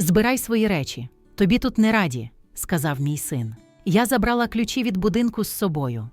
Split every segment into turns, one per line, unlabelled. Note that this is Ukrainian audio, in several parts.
Збирай свої речі. Тобі тут не раді, сказав мій син. Я забрала ключі від будинку з собою.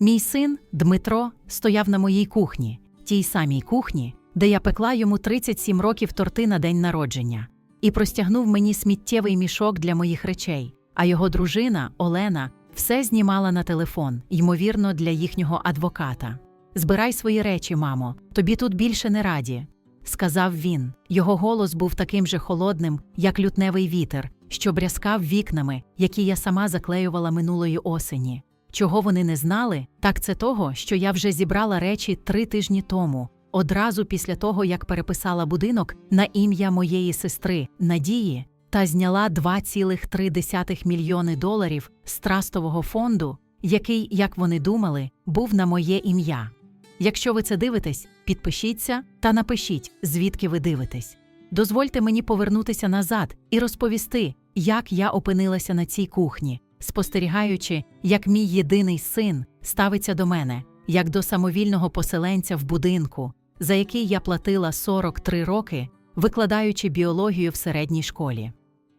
Мій син, Дмитро, стояв на моїй кухні, тій самій кухні, де я пекла йому 37 років торти на день народження, і простягнув мені сміттєвий мішок для моїх речей. А його дружина, Олена, все знімала на телефон, ймовірно, для їхнього адвоката. Збирай свої речі, мамо, тобі тут більше не раді, сказав він. Його голос був таким же холодним, як лютневий вітер, що брязкав вікнами, які я сама заклеювала минулої осені. Чого вони не знали, так це того, що я вже зібрала речі три тижні тому, одразу після того, як переписала будинок на ім'я моєї сестри Надії та зняла 2,3 мільйони доларів з трастового фонду, який, як вони думали, був на моє ім'я. Якщо ви це дивитесь, підпишіться та напишіть, звідки ви дивитесь. Дозвольте мені повернутися назад і розповісти, як я опинилася на цій кухні, спостерігаючи, як мій єдиний син ставиться до мене, як до самовільного поселенця в будинку, за який я платила 43 роки, викладаючи біологію в середній школі.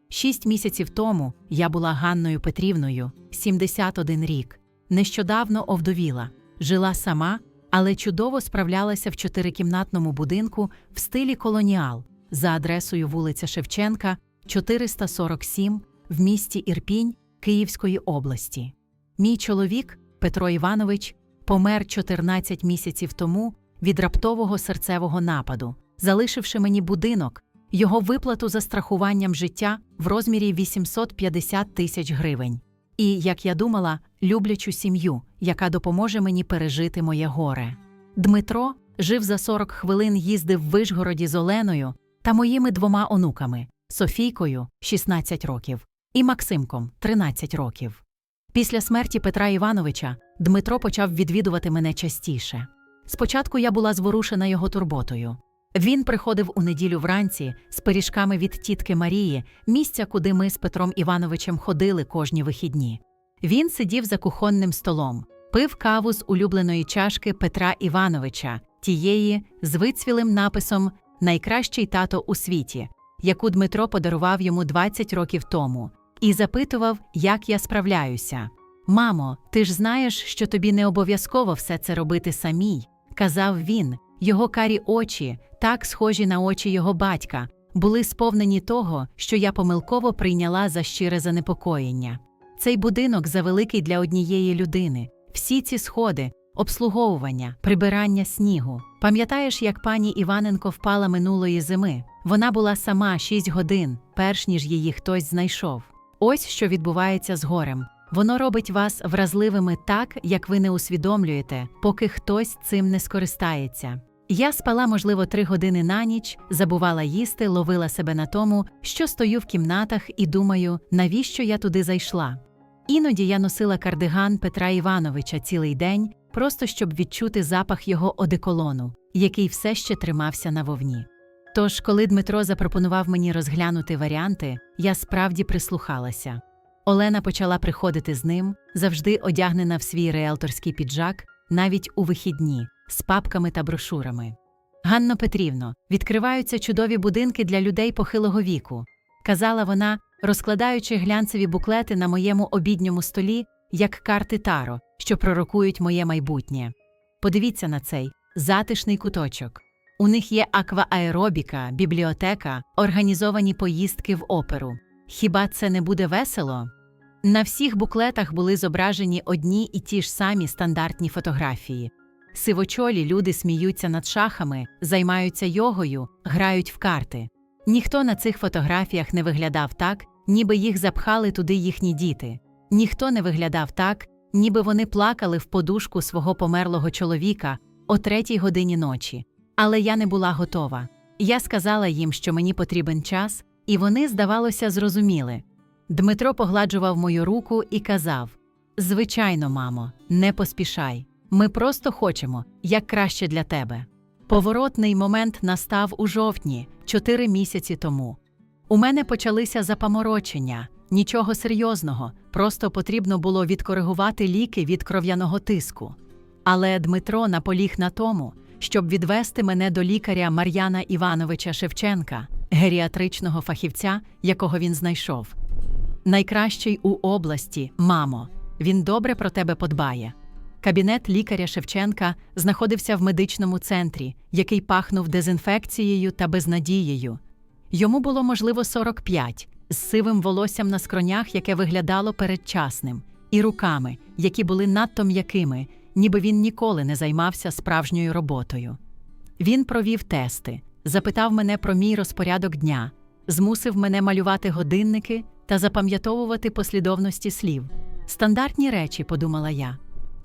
Шість місяців тому я була Ганною Петрівною, 71 рік, нещодавно овдовіла, жила сама, але чудово справлялася в чотирикімнатному будинку в стилі колоніал за адресою вулиця Шевченка, 447 в місті Ірпінь Київської області. Мій чоловік, Петро Іванович, помер 14 місяців тому від раптового серцевого нападу, залишивши мені будинок, його виплату за страхуванням життя в розмірі 850 тисяч гривень. І, як я думала, люблячу сім'ю, яка допоможе мені пережити моє горе. Дмитро жив за 40 хвилин, їздив в Вишгороді з Оленою та моїми двома онуками Софійкою 16 років і Максимком 13 років. Після смерті Петра Івановича Дмитро почав відвідувати мене частіше. Спочатку я була зворушена його турботою. Він приходив у неділю вранці з пиріжками від тітки Марії, місця, куди ми з Петром Івановичем ходили кожні вихідні. Він сидів за кухонним столом, пив каву з улюбленої чашки Петра Івановича, тієї з вицвілим написом Найкращий тато у світі, яку Дмитро подарував йому 20 років тому, і запитував, як я справляюся. Мамо, ти ж знаєш, що тобі не обов'язково все це робити самій, казав він. Його карі очі, так схожі на очі його батька, були сповнені того, що я помилково прийняла за щире занепокоєння. Цей будинок завеликий для однієї людини, всі ці сходи, обслуговування, прибирання снігу. Пам'ятаєш, як пані Іваненко впала минулої зими? Вона була сама 6 годин, перш ніж її хтось знайшов. Ось що відбувається з горем. Воно робить вас вразливими так, як ви не усвідомлюєте, поки хтось цим не скористається. Я спала, можливо, три години на ніч, забувала їсти, ловила себе на тому, що стою в кімнатах і думаю, навіщо я туди зайшла. Іноді я носила кардиган Петра Івановича цілий день, просто щоб відчути запах його одеколону, який все ще тримався на вовні. Тож, коли Дмитро запропонував мені розглянути варіанти, я справді прислухалася. Олена почала приходити з ним, завжди одягнена в свій реалторський піджак, навіть у вихідні, з папками та брошурами. Ганно Петрівно, відкриваються чудові будинки для людей похилого віку, казала вона, розкладаючи глянцеві буклети на моєму обідньому столі, як карти таро, що пророкують моє майбутнє. Подивіться на цей затишний куточок. У них є аквааеробіка, бібліотека, організовані поїздки в оперу. Хіба це не буде весело? На всіх буклетах були зображені одні і ті ж самі стандартні фотографії. Сивочолі люди сміються над шахами, займаються йогою, грають в карти. Ніхто на цих фотографіях не виглядав так, ніби їх запхали туди їхні діти. Ніхто не виглядав так, ніби вони плакали в подушку свого померлого чоловіка о третій годині ночі. Але я не була готова. Я сказала їм, що мені потрібен час, і вони, здавалося, зрозуміли. Дмитро погладжував мою руку і казав: Звичайно, мамо, не поспішай. Ми просто хочемо, як краще для тебе. Поворотний момент настав у жовтні, чотири місяці тому. У мене почалися запаморочення, нічого серйозного, просто потрібно було відкоригувати ліки від кров'яного тиску. Але Дмитро наполіг на тому, щоб відвести мене до лікаря Мар'яна Івановича Шевченка, геріатричного фахівця, якого він знайшов. Найкращий у області, мамо, він добре про тебе подбає. Кабінет лікаря Шевченка знаходився в медичному центрі, який пахнув дезінфекцією та безнадією. Йому було, можливо, 45, з сивим волоссям на скронях, яке виглядало передчасним, і руками, які були надто м'якими, ніби він ніколи не займався справжньою роботою. Він провів тести, запитав мене про мій розпорядок дня, змусив мене малювати годинники та запам'ятовувати послідовності слів. Стандартні речі, подумала я.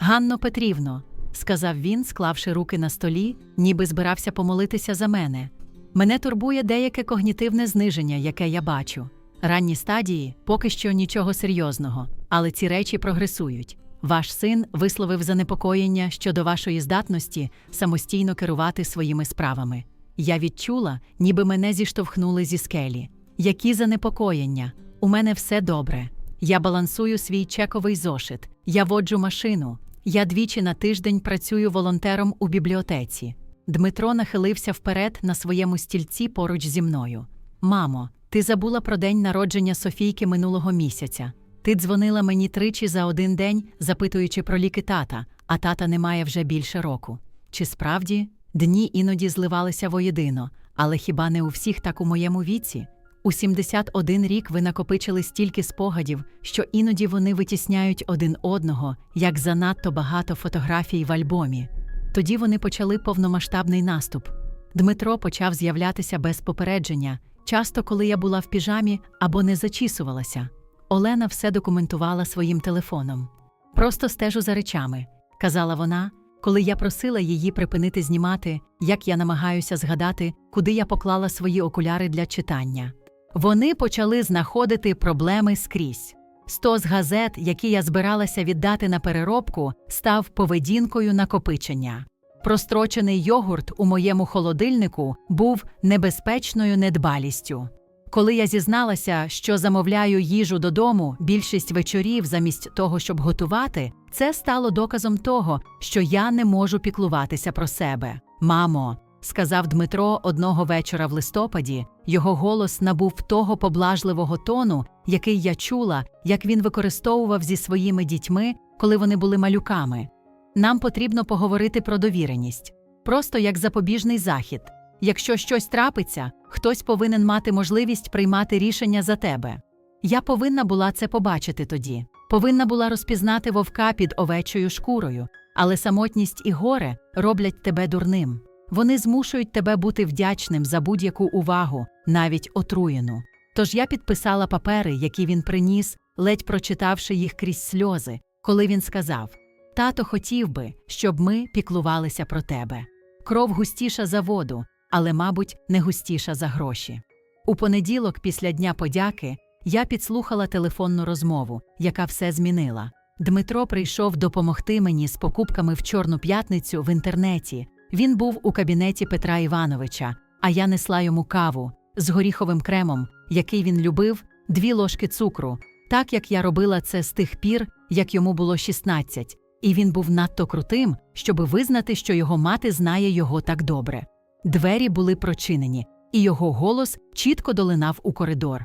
Ганно Петрівно, сказав він, склавши руки на столі, ніби збирався помолитися за мене. Мене турбує деяке когнітивне зниження, яке я бачу. Ранні стадії поки що нічого серйозного, але ці речі прогресують. Ваш син висловив занепокоєння щодо вашої здатності самостійно керувати своїми справами. Я відчула, ніби мене зіштовхнули зі скелі. Які занепокоєння? У мене все добре. Я балансую свій чековий зошит, я воджу машину. Я двічі на тиждень працюю волонтером у бібліотеці. Дмитро нахилився вперед на своєму стільці поруч зі мною. Мамо, ти забула про день народження Софійки минулого місяця. Ти дзвонила мені тричі за один день, запитуючи про ліки тата, а тата немає вже більше року. Чи справді дні іноді зливалися воєдино, але хіба не у всіх так у моєму віці? У 71 рік ви накопичили стільки спогадів, що іноді вони витісняють один одного, як занадто багато фотографій в альбомі. Тоді вони почали повномасштабний наступ. Дмитро почав з'являтися без попередження, часто коли я була в піжамі або не зачісувалася. Олена все документувала своїм телефоном. Просто стежу за речами, казала вона, коли я просила її припинити знімати, як я намагаюся згадати, куди я поклала свої окуляри для читання. Вони почали знаходити проблеми скрізь. Стос газет, які я збиралася віддати на переробку, став поведінкою накопичення. Прострочений йогурт у моєму холодильнику був небезпечною недбалістю. Коли я зізналася, що замовляю їжу додому більшість вечорів замість того, щоб готувати, це стало доказом того, що я не можу піклуватися про себе. Мамо, сказав Дмитро одного вечора в листопаді, його голос набув того поблажливого тону, який я чула, як він використовував зі своїми дітьми, коли вони були малюками. Нам потрібно поговорити про довіреність, просто як запобіжний захід. Якщо щось трапиться, хтось повинен мати можливість приймати рішення за тебе. Я повинна була це побачити тоді, повинна була розпізнати вовка під овечою шкурою, але самотність і горе роблять тебе дурним. Вони змушують тебе бути вдячним за будь-яку увагу, навіть отруєну. Тож я підписала папери, які він приніс, ледь прочитавши їх крізь сльози, коли він сказав: Тато хотів би, щоб ми піклувалися про тебе. Кров густіша за воду, але, мабуть, не густіша за гроші. У понеділок, після Дня подяки, я підслухала телефонну розмову, яка все змінила. Дмитро прийшов допомогти мені з покупками в Чорну п'ятницю в інтернеті. Він був у кабінеті Петра Івановича, а я несла йому каву з горіховим кремом, який він любив, дві ложки цукру, так як я робила це з тих пір, як йому було 16, і він був надто крутим, щоби визнати, що його мати знає його так добре. Двері були прочинені, і його голос чітко долинав у коридор.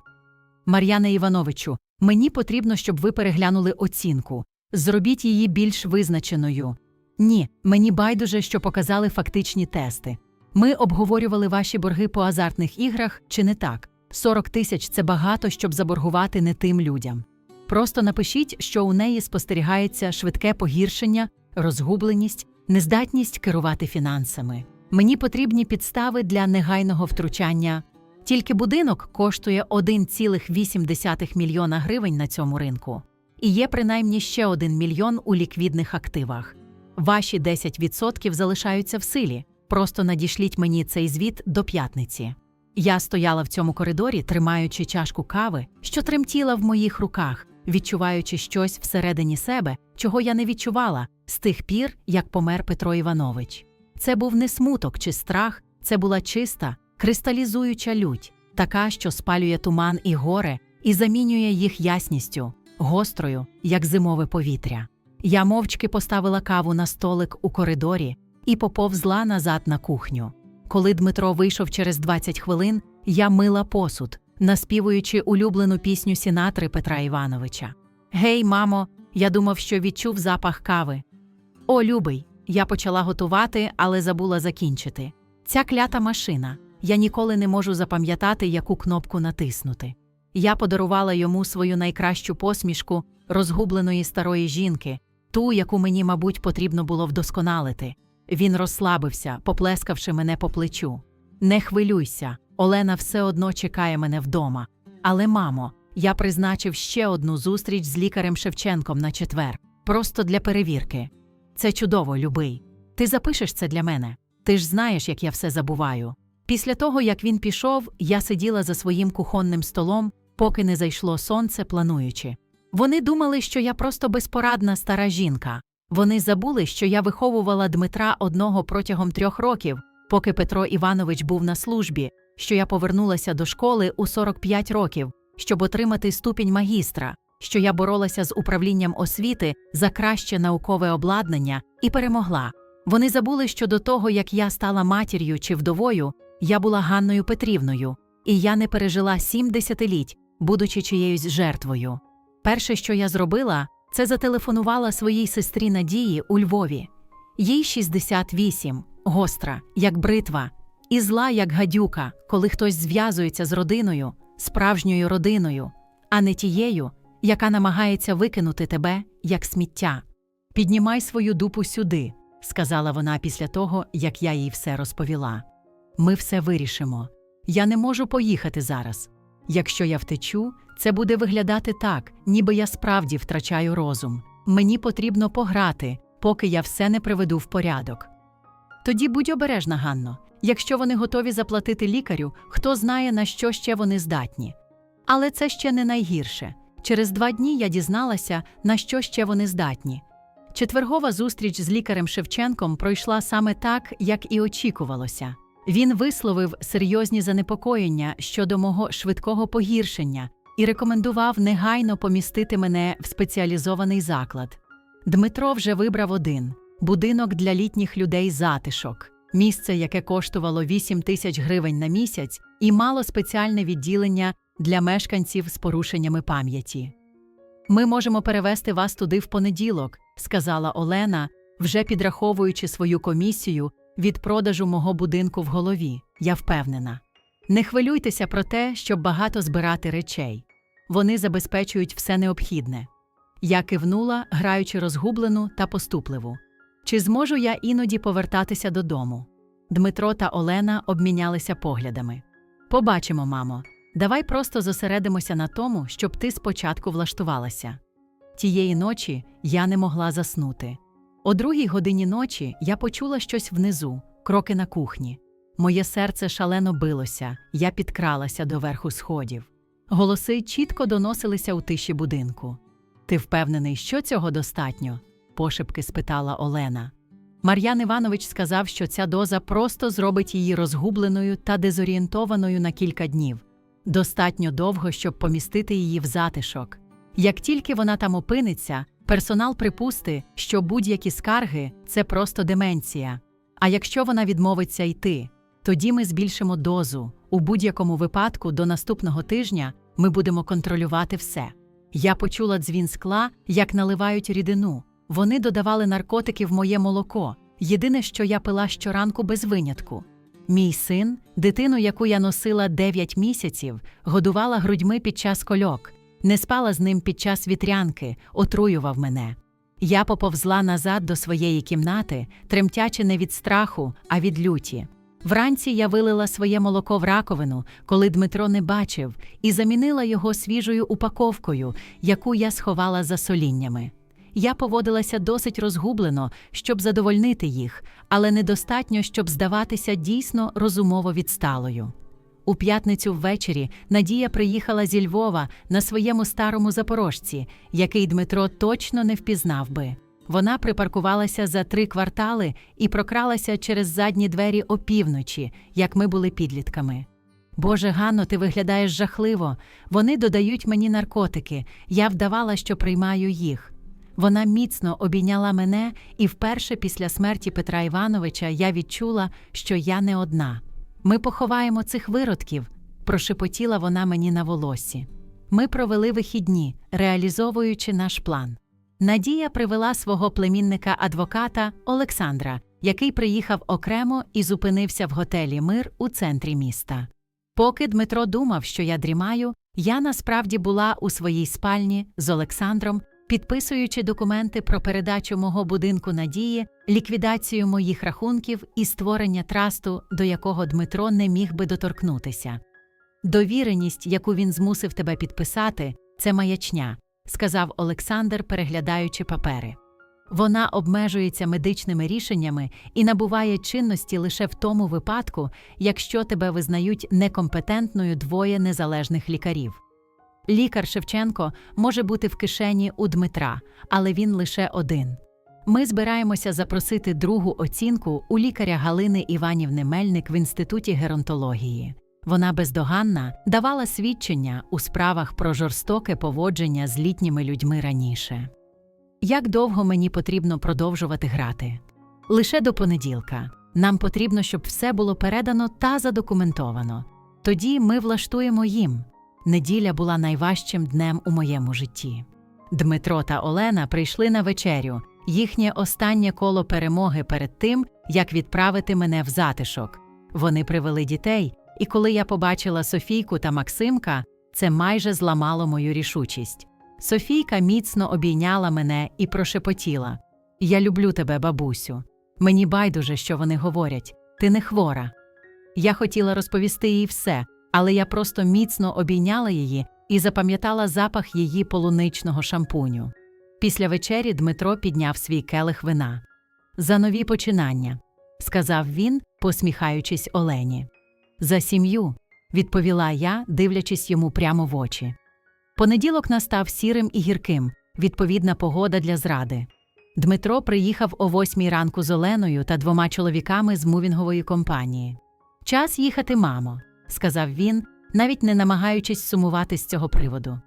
Мар'яне Івановичу, мені потрібно, щоб ви переглянули оцінку. Зробіть її більш визначеною. Ні, мені байдуже, що показали фактичні тести. Ми обговорювали ваші борги по азартних іграх, чи не так? 40 тисяч це багато, щоб заборгувати не тим людям. Просто напишіть, що у неї спостерігається швидке погіршення, розгубленість, нездатність керувати фінансами. Мені потрібні підстави для негайного втручання. Тільки будинок коштує 1,8 мільйона гривень на цьому ринку, і є принаймні ще 1 мільйон у ліквідних активах. Ваші 10% залишаються в силі. Просто надішліть мені цей звіт до п'ятниці. Я стояла в цьому коридорі, тримаючи чашку кави, що тремтіла в моїх руках, відчуваючи щось всередині себе, чого я не відчувала з тих пір, як помер Петро Іванович. Це був не смуток чи страх, це була чиста, кристалізуюча лють, така, що спалює туман і горе, і замінює їх ясністю, гострою, як зимове повітря. Я мовчки поставила каву на столик у коридорі і поповзла назад на кухню. Коли Дмитро вийшов через 20 хвилин, я мила посуд, наспівуючи улюблену пісню Сінатри Петра Івановича. Гей, мамо, я думав, що відчув запах кави. О, любий, я почала готувати, але забула закінчити. Ця клята машина. Я ніколи не можу запам'ятати, яку кнопку натиснути. Я подарувала йому свою найкращу посмішку розгубленої старої жінки, ту, яку мені, мабуть, потрібно було вдосконалити. Він розслабився, поплескавши мене по плечу. Не хвилюйся, Олена все одно чекає мене вдома. Але, мамо, я призначив ще одну зустріч з лікарем Шевченком на четвер, просто для перевірки. Це чудово, любий. Ти запишеш це для мене. Ти ж знаєш, як я все забуваю. Після того, як він пішов, я сиділа за своїм кухонним столом, поки не зайшло сонце, плануючи. Вони думали, що я просто безпорадна стара жінка. Вони забули, що я виховувала Дмитра одного протягом трьох років, поки Петро Іванович був на службі, що я повернулася до школи у 45 років, щоб отримати ступінь магістра, що я боролася з управлінням освіти за краще наукове обладнання і перемогла. Вони забули, що до того, як я стала матір'ю чи вдовою, я була Ганною Петрівною, і я не пережила сім десятиліть, будучи чиєюсь жертвою. Перше, що я зробила, це зателефонувала своїй сестрі Надії у Львові. Їй 68, гостра, як бритва, і зла, як гадюка, коли хтось зв'язується з родиною, справжньою родиною, а не тією, яка намагається викинути тебе як сміття. Піднімай свою дупу сюди, сказала вона після того, як я їй все розповіла. Ми все вирішимо. Я не можу поїхати зараз. Якщо я втечу, це буде виглядати так, ніби я справді втрачаю розум. Мені потрібно пограти, поки я все не приведу в порядок. Тоді будь обережна, Ганно. Якщо вони готові заплатити лікарю, хто знає, на що ще вони здатні. Але це ще не найгірше. Через два дні я дізналася, на що ще вони здатні. Четвергова зустріч з лікарем Шевченком пройшла саме так, як і очікувалося. Він висловив серйозні занепокоєння щодо мого швидкого погіршення і рекомендував негайно помістити мене в спеціалізований заклад. Дмитро вже вибрав один будинок для літніх людей затишок, місце, яке коштувало 8 тисяч гривень на місяць, і мало спеціальне відділення для мешканців з порушеннями пам'яті. Ми можемо перевести вас туди в понеділок, сказала Олена, вже підраховуючи свою комісію від продажу мого будинку в голові, я впевнена. Не хвилюйтеся про те, щоб багато збирати речей. Вони забезпечують все необхідне. Я кивнула, граючи розгублену та поступливу. Чи зможу я іноді повертатися додому? Дмитро та Олена обмінялися поглядами. Побачимо, мамо. Давай просто зосередимося на тому, щоб ти спочатку влаштувалася. Тієї ночі я не могла заснути. О другій годині ночі я почула щось внизу, кроки на кухні. Моє серце шалено билося, я підкралася до верху сходів. Голоси чітко доносилися у тиші будинку. Ти впевнений, що цього достатньо? пошепки спитала Олена. Мар'ян Іванович сказав, що ця доза просто зробить її розгубленою та дезорієнтованою на кілька днів. Достатньо довго, щоб помістити її в затишок. Як тільки вона там опиниться, персонал припусти, що будь-які скарги це просто деменція. А якщо вона відмовиться йти, тоді ми збільшимо дозу. У будь-якому випадку до наступного тижня ми будемо контролювати все. Я почула дзвін скла, як наливають рідину. Вони додавали наркотики в моє молоко. Єдине, що я пила щоранку без винятку. Мій син, дитину, яку я носила 9 місяців, годувала грудьми під час кольок, не спала з ним під час вітрянки, отруював мене. Я поповзла назад до своєї кімнати, тремтячи не від страху, а від люті. Вранці я вилила своє молоко в раковину, коли Дмитро не бачив, і замінила його свіжою упаковкою, яку я сховала за соліннями. Я поводилася досить розгублено, щоб задовольнити їх, але недостатньо, щоб здаватися дійсно розумово відсталою. У п'ятницю ввечері Надія приїхала зі Львова на своєму старому запорожці, який Дмитро точно не впізнав би. Вона припаркувалася за три квартали і прокралася через задні двері опівночі, як ми були підлітками. Боже, Ганно, ти виглядаєш жахливо. Вони додають мені наркотики. Я вдавала, що приймаю їх. Вона міцно обійняла мене, і вперше після смерті Петра Івановича я відчула, що я не одна. Ми поховаємо цих виродків, прошепотіла вона мені на волосі. Ми провели вихідні, реалізовуючи наш план. Надія привела свого племінника адвоката Олександра, який приїхав окремо і зупинився в готелі Мир у центрі міста. Поки Дмитро думав, що я дрімаю, я насправді була у своїй спальні з Олександром, підписуючи документи про передачу мого будинку надії, ліквідацію моїх рахунків і створення трасту, до якого Дмитро не міг би доторкнутися. Довіреність, яку він змусив тебе підписати, це маячня, сказав Олександр, переглядаючи папери. Вона обмежується медичними рішеннями і набуває чинності лише в тому випадку, якщо тебе визнають некомпетентною двоє незалежних лікарів. Лікар Шевченко може бути в кишені у Дмитра, але він лише один. Ми збираємося запросити другу оцінку у лікаря Галини Іванівни Мельник в інституті геронтології. Вона бездоганна давала свідчення у справах про жорстоке поводження з літніми людьми раніше. Як довго мені потрібно продовжувати грати? Лише до понеділка. Нам потрібно, щоб все було передано та задокументовано. Тоді ми влаштуємо їм. Неділя була найважчим днем у моєму житті. Дмитро та Олена прийшли на вечерю, їхнє останнє коло перемоги перед тим, як відправити мене в затишок. Вони привели дітей, і коли я побачила Софійку та Максимка, це майже зламало мою рішучість. Софійка міцно обійняла мене і прошепотіла: Я люблю тебе, бабусю. Мені байдуже, що вони говорять, ти не хвора. Я хотіла розповісти їй все, але я просто міцно обійняла її і запам'ятала запах її полуничного шампуню. Після вечері Дмитро підняв свій келих вина. За нові починання, сказав він, посміхаючись Олені. За сім'ю, відповіла я, дивлячись йому прямо в очі. Понеділок настав сірим і гірким, відповідна погода для зради. Дмитро приїхав о восьмій ранку з Оленою та двома чоловіками з мувінгової компанії. Час їхати, мамо, сказав він, навіть не намагаючись сумувати з цього приводу.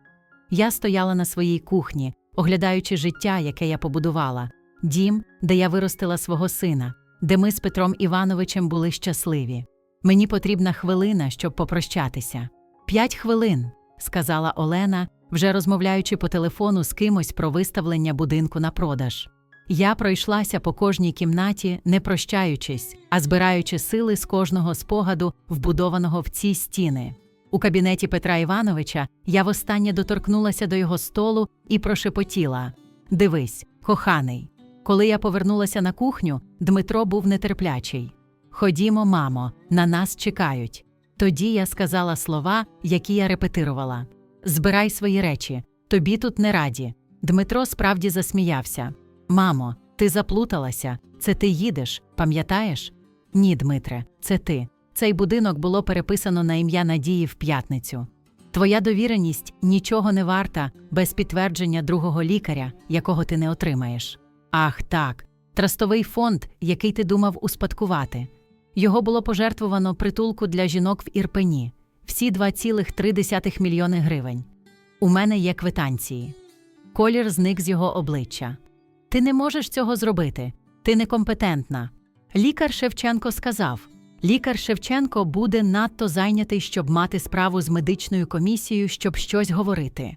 Я стояла на своїй кухні, оглядаючи життя, яке я побудувала, дім, де я виростила свого сина, де ми з Петром Івановичем були щасливі. Мені потрібна хвилина, щоб попрощатися. П'ять хвилин, сказала Олена, вже розмовляючи по телефону з кимось про виставлення будинку на продаж. Я пройшлася по кожній кімнаті, не прощаючись, а збираючи сили з кожного спогаду, вбудованого в ці стіни. У кабінеті Петра Івановича я востаннє доторкнулася до його столу і прошепотіла: Дивись, коханий. Коли я повернулася на кухню, Дмитро був нетерплячий. Ходімо, мамо, на нас чекають. Тоді я сказала слова, які я репетирувала: Збирай свої речі, тобі тут не раді. Дмитро справді засміявся. Мамо, ти заплуталася, це ти їдеш, пам'ятаєш? Ні, Дмитре, це ти. Цей будинок було переписано на ім'я Надії в п'ятницю. Твоя довіреність нічого не варта без підтвердження другого лікаря, якого ти не отримаєш. Ах, так, трастовий фонд, який ти думав успадкувати. Його було пожертвовано притулку для жінок в Ірпені всі 2,3 мільйони гривень. У мене є квитанції. Колір зник з його обличчя. Ти не можеш цього зробити. Ти некомпетентна. Лікар Шевченко сказав: Лікар Шевченко буде надто зайнятий, щоб мати справу з медичною комісією, щоб щось говорити.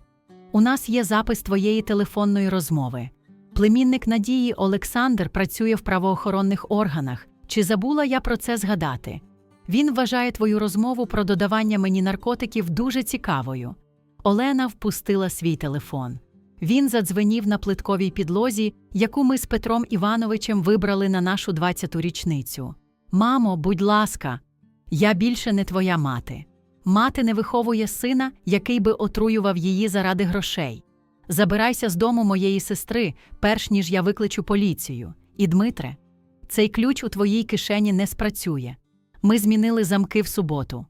У нас є запис твоєї телефонної розмови. Племінник Надії Олександр працює в правоохоронних органах. Чи забула я про це згадати? Він вважає твою розмову про додавання мені наркотиків дуже цікавою. Олена впустила свій телефон. Він задзвенів на плитковій підлозі, яку ми з Петром Івановичем вибрали на нашу 20-ту річницю. Мамо, будь ласка, я більше не твоя мати. Мати не виховує сина, який би отруював її заради грошей. Забирайся з дому моєї сестри, перш ніж я викличу поліцію. І, Дмитре, цей ключ у твоїй кишені не спрацює. Ми змінили замки в суботу.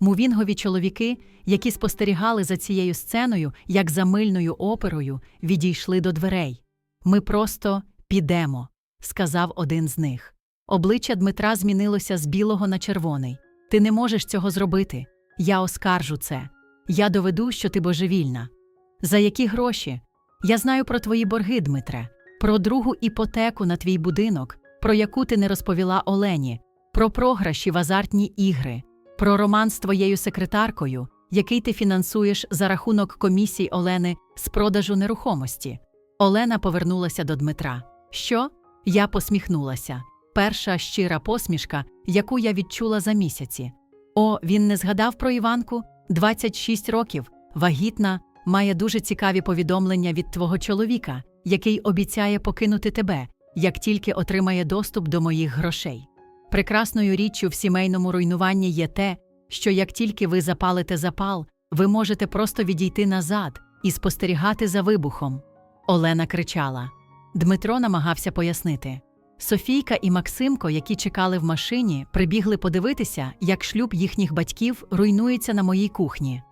Мувінгові чоловіки, які спостерігали за цією сценою, як за мильною оперою, відійшли до дверей. Ми просто підемо, сказав один з них. Обличчя Дмитра змінилося з білого на червоний. Ти не можеш цього зробити. Я оскаржу це. Я доведу, що ти божевільна. За які гроші? Я знаю про твої борги, Дмитре, про другу іпотеку на твій будинок, про яку ти не розповіла Олені, про програші в азартні ігри. Про роман з твоєю секретаркою, який ти фінансуєш за рахунок комісій Олени з продажу нерухомості. Олена повернулася до Дмитра. Що? Я посміхнулася. Перша щира посмішка, яку я відчула за місяці. О, він не згадав про Іванку? 26 років, вагітна, має дуже цікаві повідомлення від твого чоловіка, який обіцяє покинути тебе, як тільки отримає доступ до моїх грошей. Прекрасною річчю в сімейному руйнуванні є те, що як тільки ви запалите запал, ви можете просто відійти назад і спостерігати за вибухом. Олена кричала. Дмитро намагався пояснити. Софійка і Максимко, які чекали в машині, прибігли подивитися, як шлюб їхніх батьків руйнується на моїй кухні.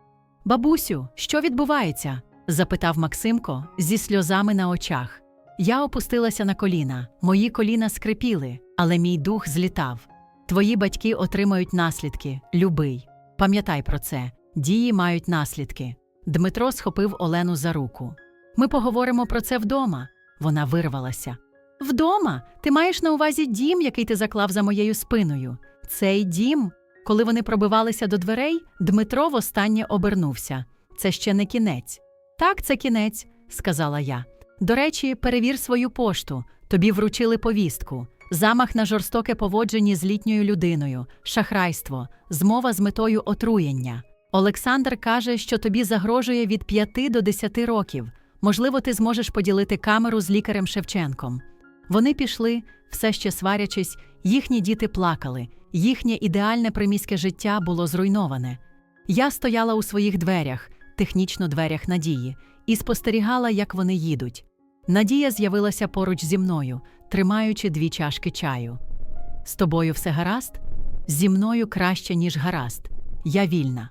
Бабусю, що відбувається? запитав Максимко зі сльозами на очах. Я опустилася на коліна, мої коліна скрипіли, але мій дух злітав. Твої батьки отримають наслідки, любий. Пам'ятай про це, дії мають наслідки. Дмитро схопив Олену за руку. Ми поговоримо про це вдома. Вона вирвалася. Вдома? Ти маєш на увазі дім, який ти заклав за моєю спиною. Цей дім. Коли вони пробивалися до дверей, Дмитро востаннє обернувся. Це ще не кінець. Так, це кінець, сказала я. До речі, перевір свою пошту. Тобі вручили повістку. Замах на жорстоке поводження з літньою людиною, шахрайство, змова з метою отруєння. Олександр каже, що тобі загрожує від 5 до 10 років. Можливо, ти зможеш поділити камеру з лікарем Шевченком. Вони пішли, все ще сварячись, їхні діти плакали, їхнє ідеальне приміське життя було зруйноване. Я стояла у своїх дверях, технічно дверях Надії, і спостерігала, як вони їдуть. Надія з'явилася поруч зі мною, тримаючи дві чашки чаю. З тобою все гаразд? Зі мною краще, ніж гаразд. Я вільна.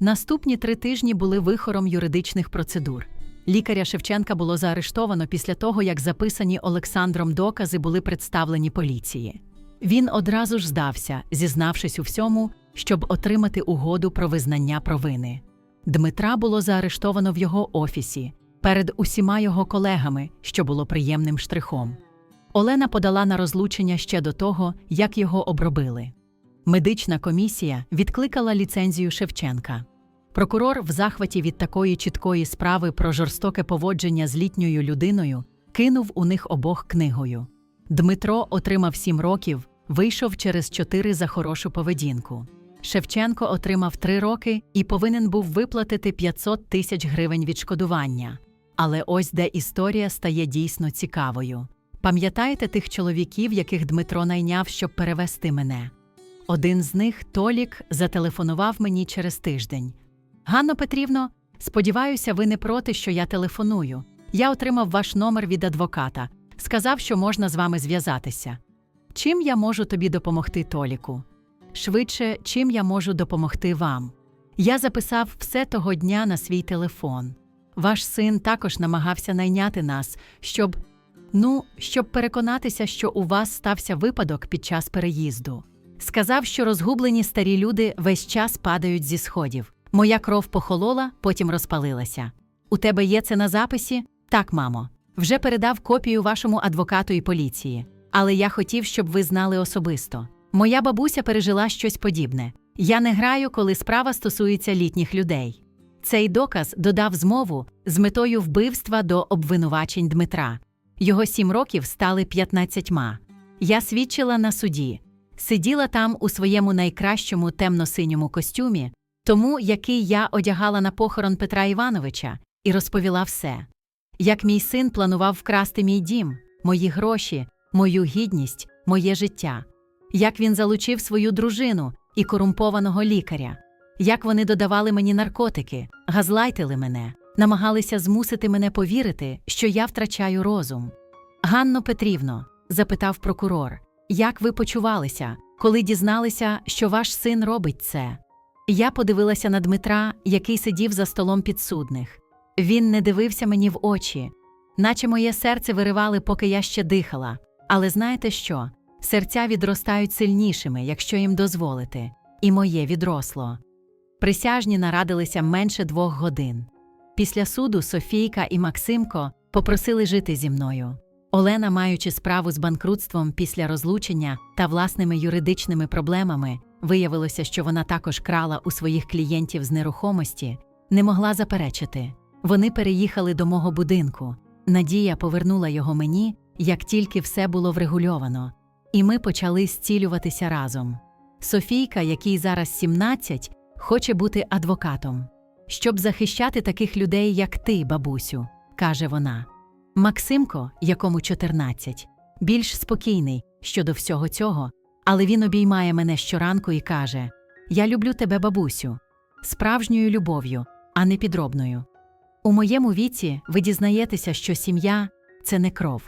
Наступні три тижні були вихором юридичних процедур. Лікаря Шевченка було заарештовано після того, як записані Олександром докази були представлені поліції. Він одразу ж здався, зізнавшись у всьому, щоб отримати угоду про визнання провини. Дмитра було заарештовано в його офісі перед усіма його колегами, що було приємним штрихом. Олена подала на розлучення ще до того, як його обробили. Медична комісія відкликала ліцензію Шевченка. Прокурор, в захваті від такої чіткої справи про жорстоке поводження з літньою людиною, кинув у них обох книгою. Дмитро отримав сім років, вийшов через чотири за хорошу поведінку. Шевченко отримав три роки і повинен був виплатити 500 тисяч гривень відшкодування. Але ось де історія стає дійсно цікавою. Пам'ятаєте тих чоловіків, яких Дмитро найняв, щоб перевести мене? Один з них, Толік, зателефонував мені через тиждень. Ганно Петрівно, сподіваюся, ви не проти, що я телефоную. Я отримав ваш номер від адвоката, сказав, що можна з вами зв'язатися. Чим я можу тобі допомогти, Толіку? Швидше, чим я можу допомогти вам? Я записав все того дня на свій телефон. Ваш син також намагався найняти нас, щоб ну, щоб переконатися, що у вас стався випадок під час переїзду. Сказав, що розгублені старі люди весь час падають зі сходів. Моя кров похолола, потім розпалилася. У тебе є це на записі? Так, мамо. Вже передав копію вашому адвокату і поліції. Але я хотів, щоб ви знали особисто. Моя бабуся пережила щось подібне. Я не граю, коли справа стосується літніх людей. Цей доказ додав змову з метою вбивства до обвинувачень Дмитра. Його сім років стали п'ятнадцятьма. Я свідчила на суді, сиділа там у своєму найкращому темно-синьому костюмі, тому який я одягала на похорон Петра Івановича, і розповіла все. Як мій син планував вкрасти мій дім, мої гроші, мою гідність, моє життя, як він залучив свою дружину і корумпованого лікаря, як вони додавали мені наркотики, газлайтили мене, намагалися змусити мене повірити, що я втрачаю розум. Ганно Петрівно, запитав прокурор, як ви почувалися, коли дізналися, що ваш син робить це? Я подивилася на Дмитра, який сидів за столом підсудних. Він не дивився мені в очі, наче моє серце виривали, поки я ще дихала. Але знаєте що? Серця відростають сильнішими, якщо їм дозволити, і моє відросло. Присяжні нарадилися менше двох годин. Після суду Софійка і Максимко попросили жити зі мною. Олена, маючи справу з банкрутством після розлучення та власними юридичними проблемами, виявилося, що вона також крала у своїх клієнтів з нерухомості, не могла заперечити. Вони переїхали до мого будинку. Надія повернула його мені, як тільки все було врегульовано, і ми почали зцілюватися разом. Софійка, якій зараз 17, хоче бути адвокатом, щоб захищати таких людей, як ти, бабусю, каже вона. Максимко, якому 14, більш спокійний щодо всього цього, але він обіймає мене щоранку і каже: Я люблю тебе, бабусю, справжньою любов'ю, а не підробною. У моєму віці ви дізнаєтеся, що сім'я це не кров.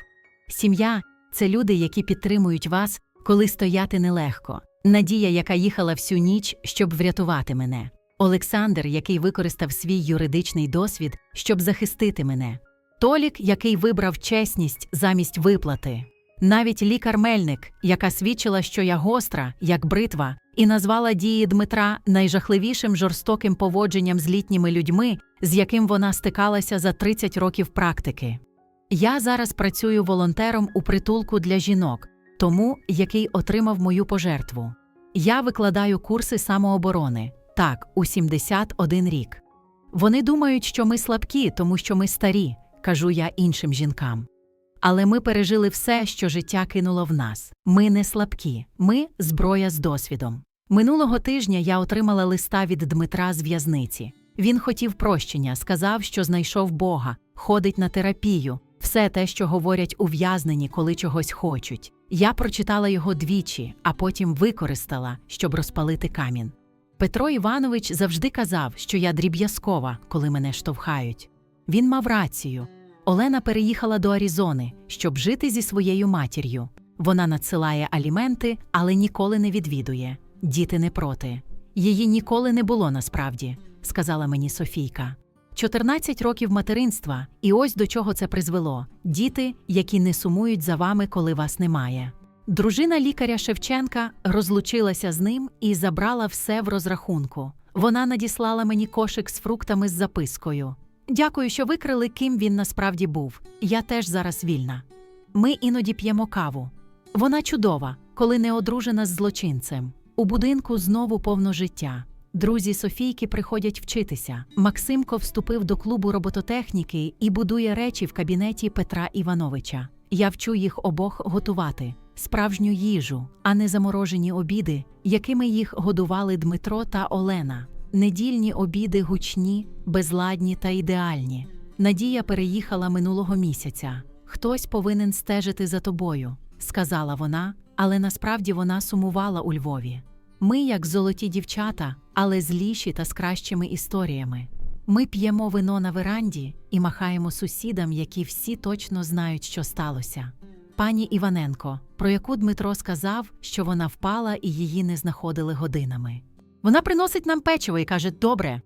Сім'я це люди, які підтримують вас, коли стояти нелегко. Надія, яка їхала всю ніч, щоб врятувати мене. Олександр, який використав свій юридичний досвід, щоб захистити мене. Толік, який вибрав чесність замість виплати. Навіть лікар-мельник, яка свідчила, що я гостра, як бритва, і назвала дії Дмитра найжахливішим жорстоким поводженням з літніми людьми, з яким вона стикалася за 30 років практики. Я зараз працюю волонтером у притулку для жінок, тому який отримав мою пожертву. Я викладаю курси самооборони так, у 71 рік. Вони думають, що ми слабкі, тому що ми старі, кажу я іншим жінкам. Але ми пережили все, що життя кинуло в нас. Ми не слабкі, ми зброя з досвідом. Минулого тижня я отримала листа від Дмитра з в'язниці. Він хотів прощення, сказав, що знайшов Бога, ходить на терапію, все те, що говорять ув'язнені, коли чогось хочуть. Я прочитала його двічі, а потім використала, щоб розпалити камінь. Петро Іванович завжди казав, що я дріб'язкова, коли мене штовхають. Він мав рацію. Олена переїхала до Арізони, щоб жити зі своєю матір'ю. Вона надсилає аліменти, але ніколи не відвідує. Діти не проти. Її ніколи не було насправді, сказала мені Софійка. 14 років материнства, і ось до чого це призвело: діти, які не сумують за вами, коли вас немає. Дружина лікаря Шевченка розлучилася з ним і забрала все в розрахунку. Вона надіслала мені кошик з фруктами з запискою. Дякую, що викрили, ким він насправді був. Я теж зараз вільна. Ми іноді п'ємо каву. Вона чудова, коли не одружена з злочинцем. У будинку знову повно життя. Друзі Софійки приходять вчитися. Максимко вступив до клубу робототехніки і будує речі в кабінеті Петра Івановича. Я вчу їх обох готувати справжню їжу, а не заморожені обіди, якими їх годували Дмитро та Олена. Недільні обіди гучні, безладні та ідеальні. Надія переїхала минулого місяця. Хтось повинен стежити за тобою, сказала вона, але насправді вона сумувала у Львові. Ми, як золоті дівчата, але зліші та з кращими історіями. Ми п'ємо вино на веранді і махаємо сусідам, які всі точно знають, що сталося. Пані Іваненко, про яку Дмитро сказав, що вона впала і її не знаходили годинами. Вона приносить нам печиво і каже: Добре,